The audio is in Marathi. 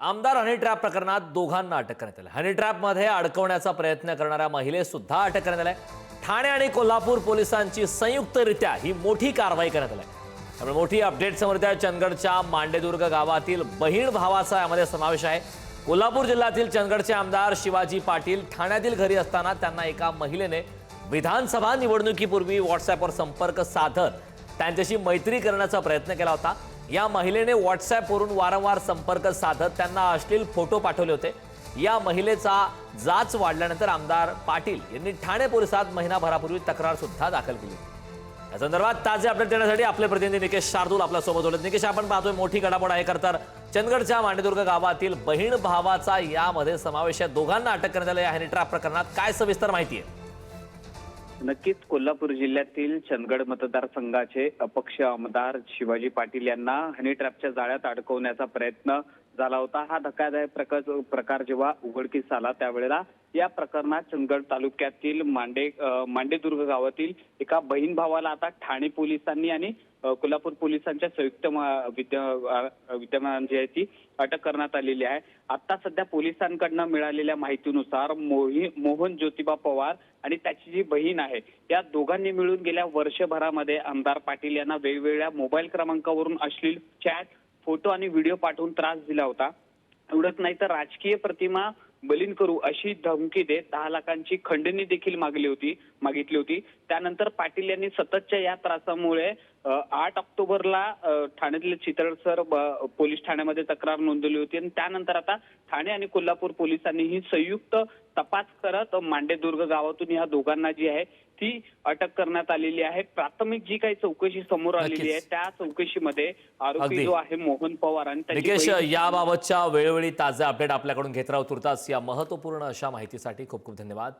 आमदार हनी ट्रॅप प्रकरणात दोघांना अटक करण्यात आली. हनी ट्रॅपमध्ये अडकवण्याचा प्रयत्न करणाऱ्या महिलेसुद्धा अटक करण्यात आल्या. ठाणे आणि कोल्हापूर पोलिसांची संयुक्तरित्या ही मोठी कारवाई करण्यात आली. आहे. त्यामुळे मोठी अपडेट समोर त्या चंदगडच्या मांडेदुर्ग गावातील बहीण भावाचा यामध्ये समावेश आहे. कोल्हापूर जिल्ह्यातील चंदगडचे आमदार शिवाजी पाटील ठाण्यातील घरी असताना त्यांना एका महिलेने विधानसभा निवडणुकीपूर्वी व्हॉट्सॲपवर संपर्क साधत त्यांच्याशी मैत्री करण्याचा प्रयत्न केला होता. या महिलेने व्हॉट्सॲपवरून वारंवार संपर्क साधत त्यांना अश्लील फोटो पाठवले होते. या महिलेचा जाच वाढल्यानंतर आमदार पाटील यांनी ठाणे पोलिसात महिनाभरापूर्वी तक्रार सुद्धा दाखल केली. या संदर्भात ताजे अपडेट देण्यासाठी आपले प्रतिनिधी निकेश शार्दूल आपल्यासोबत होते निकेश आपण पाहतोय मोठी घडामोड आहे करतर तर. चंदगडच्या मांडेदुर्ग गावातील बहीण भावाचा यामध्ये समावेश आहे. दोघांना अटक करण्यात आली आहे ट्रॅप प्रकरणात काय सविस्तर माहिती आहे? नक्कीच कोल्हापूर जिल्ह्यातील चंदगड मतदारसंघाचे अपक्ष आमदार शिवाजी पाटील यांना हनी ट्रॅपच्या जाळ्यात अडकवण्याचा प्रयत्न झाला होता. हा धक्कादायक प्रकार प्रकार जेव्हा उघडकीस आला त्यावेळेला या प्रकरणात चंदगड तालुक्यातील मांडे मांडेदुर्ग गावातील एका बहीण भावाला आता ठाणे पोलिसांनी आणि कोल्हापूर पोलिसांच्या संयुक्त विद्यमान जी आहे ती अटक करण्यात आलेली आहे. आता सध्या पोलिसांकडनं मिळालेल्या माहितीनुसार मोही मोहन ज्योतिबा पवार आणि त्याची जी बहीण आहे या दोघांनी मिळून गेल्या वर्षभरामध्ये आमदार पाटील यांना वेगवेगळ्या मोबाईल क्रमांकावरून अश्लील चॅट फोटो आणि व्हिडिओ पाठवून त्रास दिला होता. एवढंच नाही तर राजकीय प्रतिमा बलीन करू अशी धमकी देत दहा लाखांची खंडणी देखील मागली होती मागितली होती. त्यानंतर पाटील यांनी सततच्या या त्रासामुळे आठ ऑक्टोबरला ठाण्यातील चितळसर पोलीस ठाण्यामध्ये तक्रार नोंदवली होती. आणि त्यानंतर आता ठाणे आणि कोल्हापूर पोलिसांनी ही संयुक्त तपास करत मांडेदुर्ग गावातून या दोघांना जी आहे ती अटक करण्यात आलेली आहे प्राथमिक जी काही चौकशी समोर आलेली. आहे त्या चौकशीमध्ये आरोपी. जो आहे मोहन पवार आणि याबाबतच्या वेळोवेळी ताजे अपडेट आपल्याकडून घेत राहू तुर्तास या महत्त्वपूर्ण अशा माहितीसाठी खूप खूप धन्यवाद